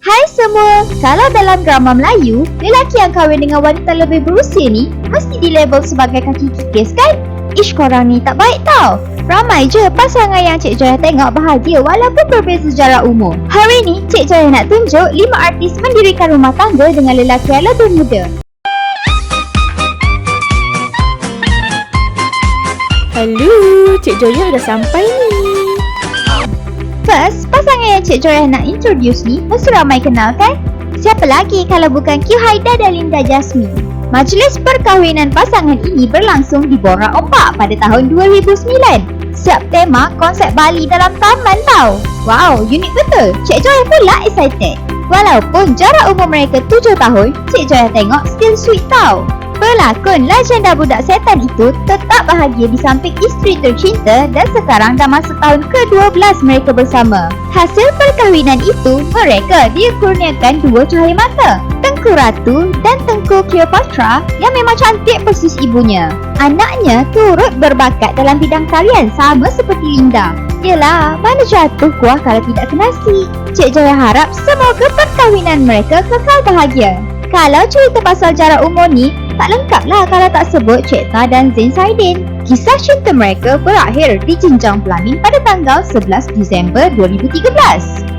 Hai semua, kalau dalam drama Melayu, lelaki yang kahwin dengan wanita lebih berusia ni mesti dilabel sebagai kaki kikis kan? Ish korang ni tak baik tau. Ramai je pasangan yang Cik Joya tengok bahagia walaupun berbeza jarak umur. Hari ni, Cik Joya nak tunjuk 5 artis mendirikan rumah tangga dengan lelaki yang lebih muda. Hello, Cik Joya dah sampai ni. First, pasangan yang Cik Joya nak introduce ni mesti ramai kenal kan? Siapa lagi kalau bukan Q Haida dan Linda Jasmine? Majlis perkahwinan pasangan ini berlangsung di Bora Ombak pada tahun 2009. Siap tema konsep Bali dalam taman tau. Wow, unik betul. Cik Joya pula excited. Walaupun jarak umur mereka 7 tahun, Cik Joya tengok still sweet tau. Pelakon legenda budak setan itu tetap bahagia di samping isteri tercinta dan sekarang dah masuk tahun ke-12 mereka bersama. Hasil perkahwinan itu, mereka dikurniakan dua cahaya mata, Tengku Ratu dan Tengku Cleopatra yang memang cantik persis ibunya. Anaknya turut berbakat dalam bidang tarian sama seperti Linda. Yelah, mana jatuh kuah kalau tidak ke nasi. Cik Joya harap semoga perkahwinan mereka kekal bahagia. Kalau cerita pasal jarak umur ni, tak lengkap lah kalau tak sebut Cik Ta dan Zain Saidin. Kisah cinta mereka berakhir di jenjang pelamin pada tanggal 11 Disember 2013.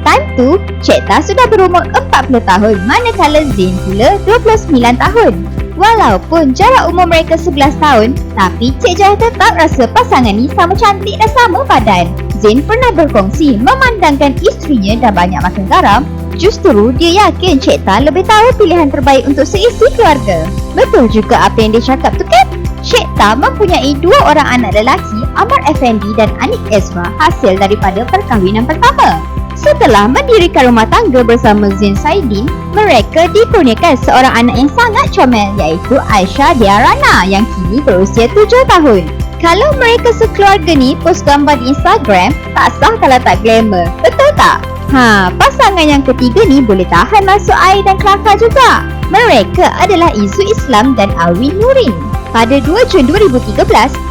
Time tu, Cik Ta sudah berumur 40 tahun manakala Zain pula 29 tahun. Walaupun jarak umur mereka 11 tahun, tapi Cik Jaya tetap rasa pasangan ni sama cantik dan sama badan. Zain pernah berkongsi memandangkan isterinya dah banyak makan garam Justru dia yakin Cik Ta lebih tahu pilihan terbaik untuk seisi keluarga. Betul juga apa yang dia cakap tu kan? Cik Ta mempunyai dua orang anak lelaki, Amar Effendi dan Anik Ezra hasil daripada perkahwinan pertama. Setelah mendirikan rumah tangga bersama Zain Saidin, mereka dikurniakan seorang anak yang sangat comel iaitu Aisyah Diarana yang kini berusia 7 tahun. Kalau mereka sekeluarga ni post gambar di Instagram, tak sah kalau tak glamour. Betul tak? Ha, pasangan yang ketiga ni boleh tahan masuk air dan kelakar juga. Mereka adalah Izu Islam dan Alwin Nurin. Pada 2 Jun 2013,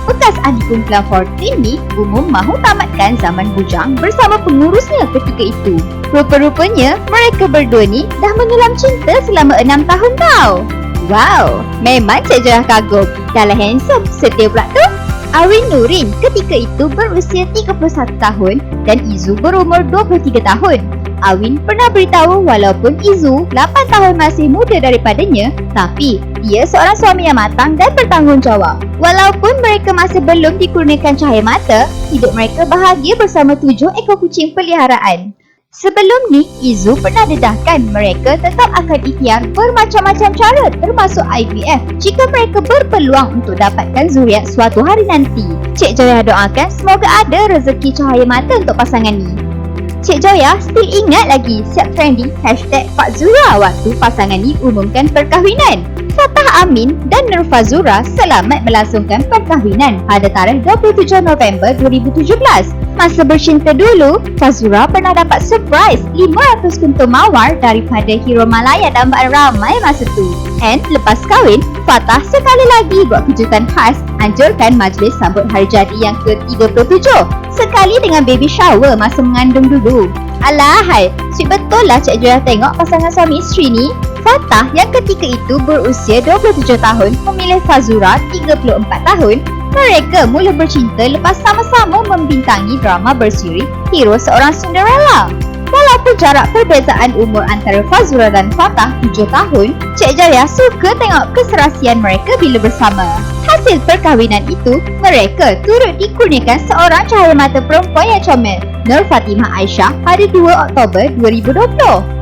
bekas ahli kumpulan 14 ni umum mahu tamatkan zaman bujang bersama pengurusnya ketika itu. Rupa-rupanya, mereka berdua ni dah menyelam cinta selama 6 tahun tau. Wow, memang Cik Joyah kagum. Dalam handsome, setia pula tu. Awin Nurin ketika itu berusia 31 tahun dan Izu berumur 23 tahun. Awin pernah beritahu walaupun Izu 8 tahun masih muda daripadanya, tapi dia seorang suami yang matang dan bertanggungjawab. Walaupun mereka masih belum dikurniakan cahaya mata, hidup mereka bahagia bersama tujuh ekor kucing peliharaan. Sebelum ni, Izu pernah dedahkan mereka tetap akan ikhtiar bermacam-macam cara termasuk IVF jika mereka berpeluang untuk dapatkan zuriat suatu hari nanti. Cik Joya doakan semoga ada rezeki cahaya mata untuk pasangan ni. Cik Joya still ingat lagi siap trending hashtag Pak Zura waktu pasangan ni umumkan perkahwinan. Fatah Amin dan Nur Fazura selamat melangsungkan perkahwinan pada tarikh 27 November 2017. Masa bercinta dulu, Fazura pernah dapat surprise 500 kuntum mawar daripada hero Malaya dambaan ramai masa tu. And lepas kahwin, Fatah sekali lagi buat kejutan khas anjurkan majlis sambut hari jadi yang ke-37 sekali dengan baby shower masa mengandung dulu. Alahai, sweet betul lah Cik Joya tengok pasangan suami isteri ni Fatah yang ketika itu berusia 27 tahun memilih Fazura 34 tahun mereka mula bercinta lepas sama-sama membintangi drama bersiri Hero Seorang Cinderella. Walaupun jarak perbezaan umur antara Fazura dan Fatah 7 tahun, Cik Jaya suka tengok keserasian mereka bila bersama. Hasil perkahwinan itu, mereka turut dikurniakan seorang cahaya mata perempuan yang comel, Nur Fatimah Aisyah pada 2 Oktober 2020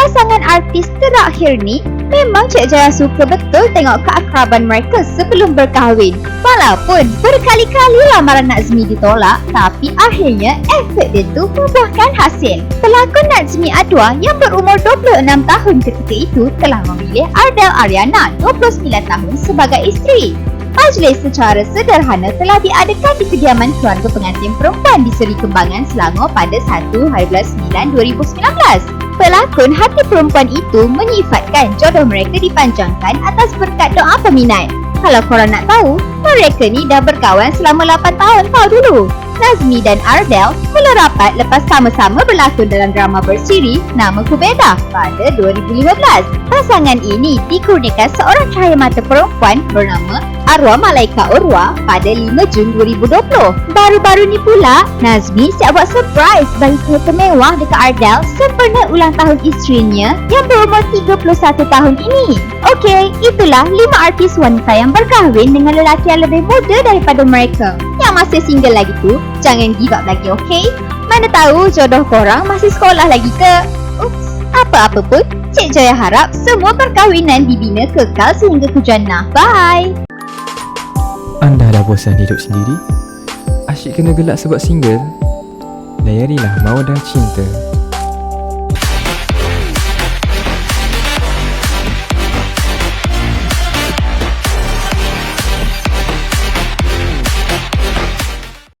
pasangan artis terakhir ni memang Cik Jaya suka betul tengok keakraban mereka sebelum berkahwin. Walaupun berkali-kali lamaran Nazmi ditolak, tapi akhirnya efek dia tu membuahkan hasil. Pelakon Nazmi Adwa yang berumur 26 tahun ketika itu telah memilih Ardel Ariana 29 tahun sebagai isteri. Majlis secara sederhana telah diadakan di kediaman keluarga pengantin perempuan di Seri Kembangan Selangor pada 1 hari 9 2019 pelakon hati perempuan itu menyifatkan jodoh mereka dipanjangkan atas berkat doa peminat. Kalau korang nak tahu, mereka ni dah berkawan selama 8 tahun tau dulu. Nazmi dan Ardel mula rapat lepas sama-sama berlakon dalam drama bersiri Nama Ku Beda pada 2015. Pasangan ini dikurniakan seorang cahaya mata perempuan bernama Arwah Malaika Urwa pada 5 Jun 2020. Baru-baru ni pula, Nazmi siap buat surprise bagi kereta mewah dekat Ardel sempena ulang tahun isterinya yang berumur 31 tahun ini. Okey, itulah 5 artis wanita yang berkahwin dengan lelaki yang lebih muda daripada mereka. Yang masih single lagi tu, jangan give up lagi, okey? Mana tahu jodoh korang masih sekolah lagi ke? Ups, apa-apa pun, Cik Joya harap semua perkahwinan dibina kekal sehingga ke jannah. Bye! Anda dah bosan hidup sendiri? Asyik kena gelak sebab single? Layarilah Maudah Cinta